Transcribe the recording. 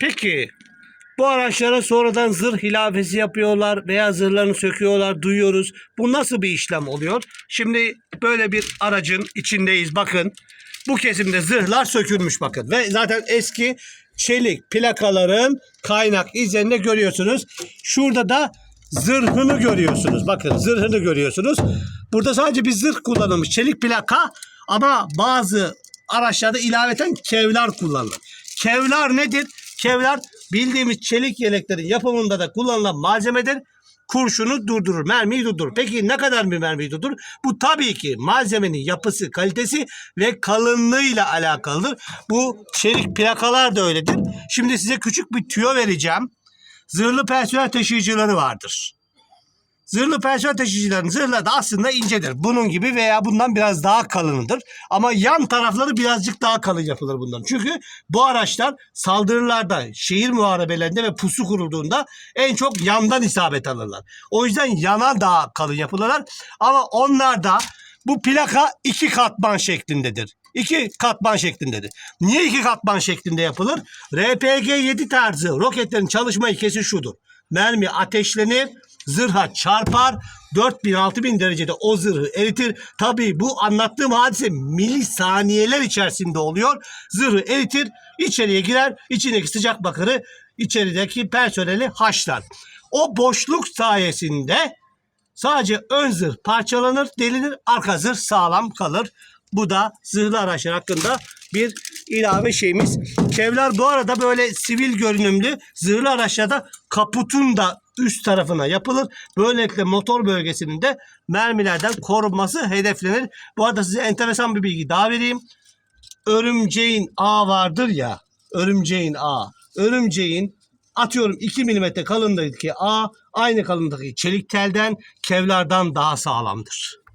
Peki bu araçlara sonradan zırh ilafesi yapıyorlar veya zırhlarını söküyorlar duyuyoruz. Bu nasıl bir işlem oluyor? Şimdi böyle bir aracın içindeyiz bakın. Bu kesimde zırhlar sökülmüş bakın. Ve zaten eski çelik plakaların kaynak izlerini görüyorsunuz. Şurada da zırhını görüyorsunuz. Bakın zırhını görüyorsunuz. Burada sadece bir zırh kullanılmış. Çelik plaka ama bazı araçlarda ilaveten kevlar kullanılır. Kevlar nedir? Kevlar bildiğimiz çelik yeleklerin yapımında da kullanılan malzemedir. Kurşunu durdurur, mermiyi durdurur. Peki ne kadar bir mermiyi durdurur? Bu tabii ki malzemenin yapısı, kalitesi ve kalınlığıyla alakalıdır. Bu çelik plakalar da öyledir. Şimdi size küçük bir tüyo vereceğim. Zırhlı personel taşıyıcıları vardır. Zırhlı personel taşıyıcıların zırhları da aslında incedir. Bunun gibi veya bundan biraz daha kalınıdır. Ama yan tarafları birazcık daha kalın yapılır bundan. Çünkü bu araçlar saldırılarda, şehir muharebelerinde ve pusu kurulduğunda en çok yandan isabet alırlar. O yüzden yana daha kalın yapılırlar. Ama onlar da bu plaka iki katman şeklindedir. İki katman şeklindedir. Niye iki katman şeklinde yapılır? RPG-7 tarzı roketlerin çalışma ilkesi şudur. Mermi ateşlenir, zırha çarpar, 4000-6000 derecede o zırhı eritir. Tabii bu anlattığım hadise milisaniyeler içerisinde oluyor. Zırhı eritir, içeriye girer, içindeki sıcak bakırı içerideki personeli haşlar. O boşluk sayesinde Sadece ön zırh parçalanır, delinir, arka zırh sağlam kalır. Bu da zırhlı araçlar hakkında bir ilave şeyimiz. Kevlar bu arada böyle sivil görünümlü zırhlı araçlarda kaputun da üst tarafına yapılır. Böylelikle motor bölgesinin de mermilerden korunması hedeflenir. Bu arada size enteresan bir bilgi daha vereyim. Örümceğin ağ vardır ya. Örümceğin ağ. Örümceğin atıyorum 2 milimetre kalınlığındaki ağ aynı kalınlıktaki çelik telden kevlardan daha sağlamdır.